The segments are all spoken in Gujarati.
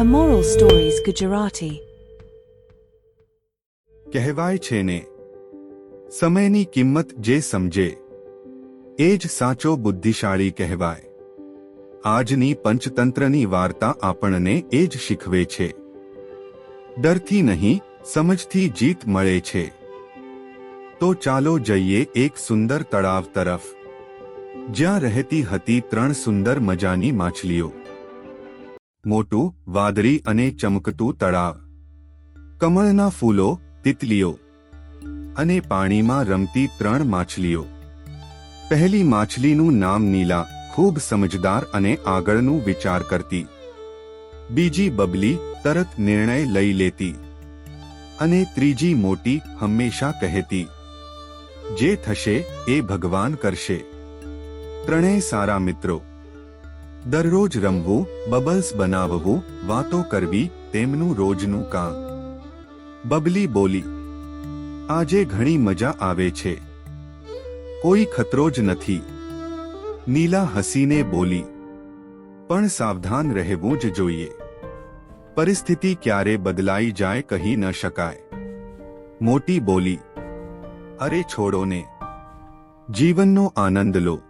Immoral Stories Gujarati. કહેવાય છે ને, સમયની કિંમત જે સમજે, એ જ સાચો બુદ્ધિશાળી કહેવાય. આજની પંચતંત્રની વાર્તા આપણને એ જ શીખવે છે. ડરથી નહીં, સમજથી જીત મળે છે. તો ચાલો જઈએ એક સુંદર તળાવ તરફ. જ્યાં રહેતી હતી ત્રણ સુંદર મજાની માછલીઓ. મોટું, વાદળી અને ચમકતું તળાવ. કમળના ફૂલો, તિતલીઓ અને પાણીમાં રમતી ત્રણ માછલીઓ. પહેલી માછલીનું નામ નીલા, ખૂબ સમજદાર અને આગળનું વિચાર કરતી. બીજી બબલી, તરત નિર્ણય લઈ લેતી. અને ત્રીજી મોટી, હંમેશા કહેતી. જે થશે, એ ભગવાન કરશે. ત્રણેય સારા મિત્રો. દરરોજ રમવું, બબલ્સ બનાવવું, વાતો કરવી, તેમનું રોજનું કામ. બબલી બોલી. આજે ઘણી મજા આવે છે. કોઈ ખતરો જ નથી. નીલા હસીને બોલી. પણ સાવધાન રહેવું જ જોઈએ. પરિસ્થિતિ ક્યારે બદલાઈ જાય કહી ન શકાય. મોટી બોલી. અરે છોડો ને. જીવનનો આનંદ લો.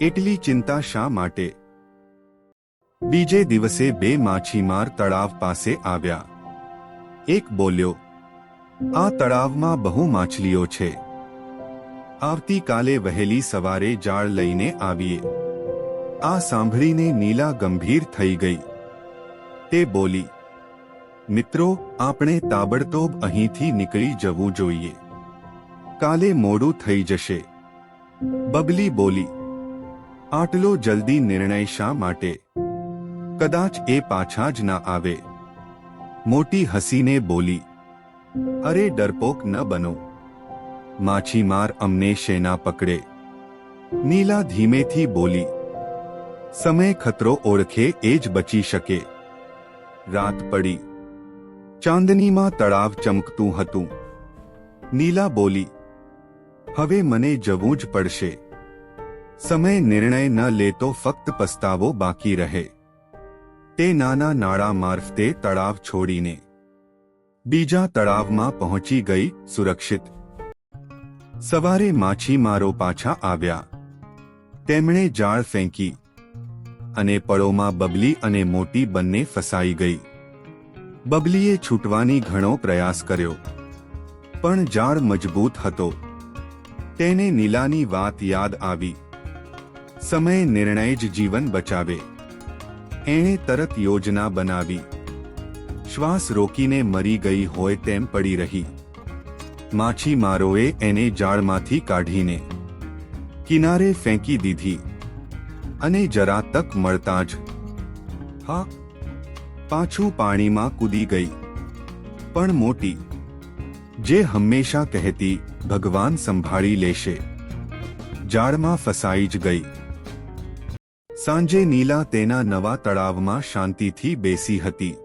એટલી ચિંતા શા માટે? બીજે દિવસે બે માછીમાર તળાવ પાસે આવ્યા. એક બોલ્યો, આ તળાવમાં બહુ માછલીઓ છે. આવતીકાલે વહેલી સવારે જાળ લઈને આવીએ. આ સાંભળીને નીલા ગંભીર થઈ ગઈ. તે બોલી, મિત્રો, આપણે તાબડતોબ અહીંથી નીકળી જવું જોઈએ. કાલે મોડું થઈ જશે. બબલી બોલી, આટલો જલ્દી નિર્ણય શા માટે? કદાચ એ પાછા જ ના આવે. મોટી હસીને બોલી, અરે ડરપોક ન બનો. માછીમાર અમને શેના પકડે. નીલા ધીમેથી બોલી, સમય ખતરો ઓળખે એ જ બચી શકે. રાત પડી. ચાંદનીમાં તળાવ ચમકતું હતું. નીલા બોલી, હવે મને જવું જ પડશે. સમય નિર્ણય ન લેતો ફક્ત પસ્તાવો બાકી રહે. તે નાના નાળા મારફતે તળાવ છોડીને બીજા તળાવમાં પહોંચી ગઈ સુરક્ષિત. સવારે માછીમારો પાછા આવ્યા. તેમણે જાળ ફેંકી અને પળોમાં બબલી અને મોટી બંને ફસાઈ ગઈ. બબલીએ છૂટવાની ઘણો પ્રયાસ કર્યો, પણ જાળ મજબૂત હતો. તેને નીલાની વાત યાદ આવી. સમય નિર્ણય જ જીવન બચાવે. એણે તરત યોજના બનાવી. શ્વાસ રોકીને મરી ગઈ હોય તેમ પડી રહી. માછીમારોએ એને જાળમાંથી કાઢીને કિનારે ફેંકી દીધી. અને જરા તક મળતા જ હા, પાછું પાણીમાં કૂદી ગઈ. પણ મોટી, જે હંમેશા કહેતી, ભગવાન સંભાળી લેશે. જાળમાં ફસાઈ જ ગઈ. સાંજે નીલા તેના નવા તળાવમાં શાંતિથી બેસી હતી.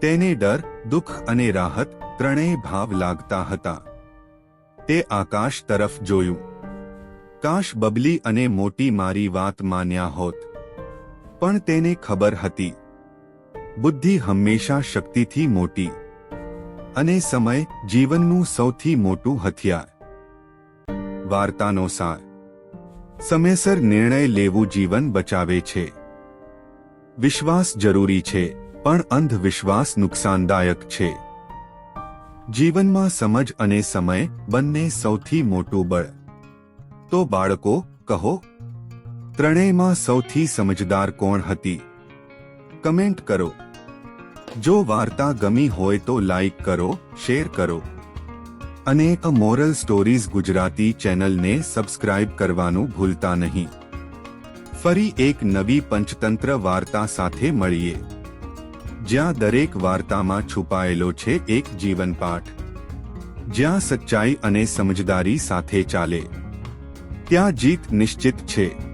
તેને ડર, દુઃખ અને રાહત ત્રણેય ભાવ લાગતા હતા. તે આકાશ તરફ જોયું. કાશ બબલી અને મોટી મારી વાત માન્યા હોત. પણ તેને ખબર હતી. બુદ્ધિ હંમેશા શક્તિથી મોટી. અને સમય જીવનનું સૌથી મોટું હથિયાર. વાર્તાનો સાર. સમયસર નિર્ણય લેવું જીવન બચાવે છે. વિશ્વાસ જરૂરી છે, પણ અંધવિશ્વાસ નુકસાનદાયક છે. જીવનમાં સમજ અને સમય બંને સૌથી મોટું બળ. તો બાળકો, કહો, ત્રણેયમાં સૌથી સમજદાર કોણ હતી? કમેન્ટ કરો. જો વાર્તા ગમી હોય તો લાઈક કરો, શેર કરો. અને અ મોરલ સ્ટોરીઝ ગુજરાતી ચેનલને સબસ્ક્રાઇબ કરવાનું ભૂલતા નહીં. ફરી એક નવી પંચતંત્ર વાર્તા સાથે મળીએ. જ્યાં દરેક વાર્તામાં છુપાયેલો છે એક જીવનપાઠ જ્યાં સચ્ચાઈ અને સમજદારી સાથે ચાલે. ત્યાં જીત નિશ્ચિત છે.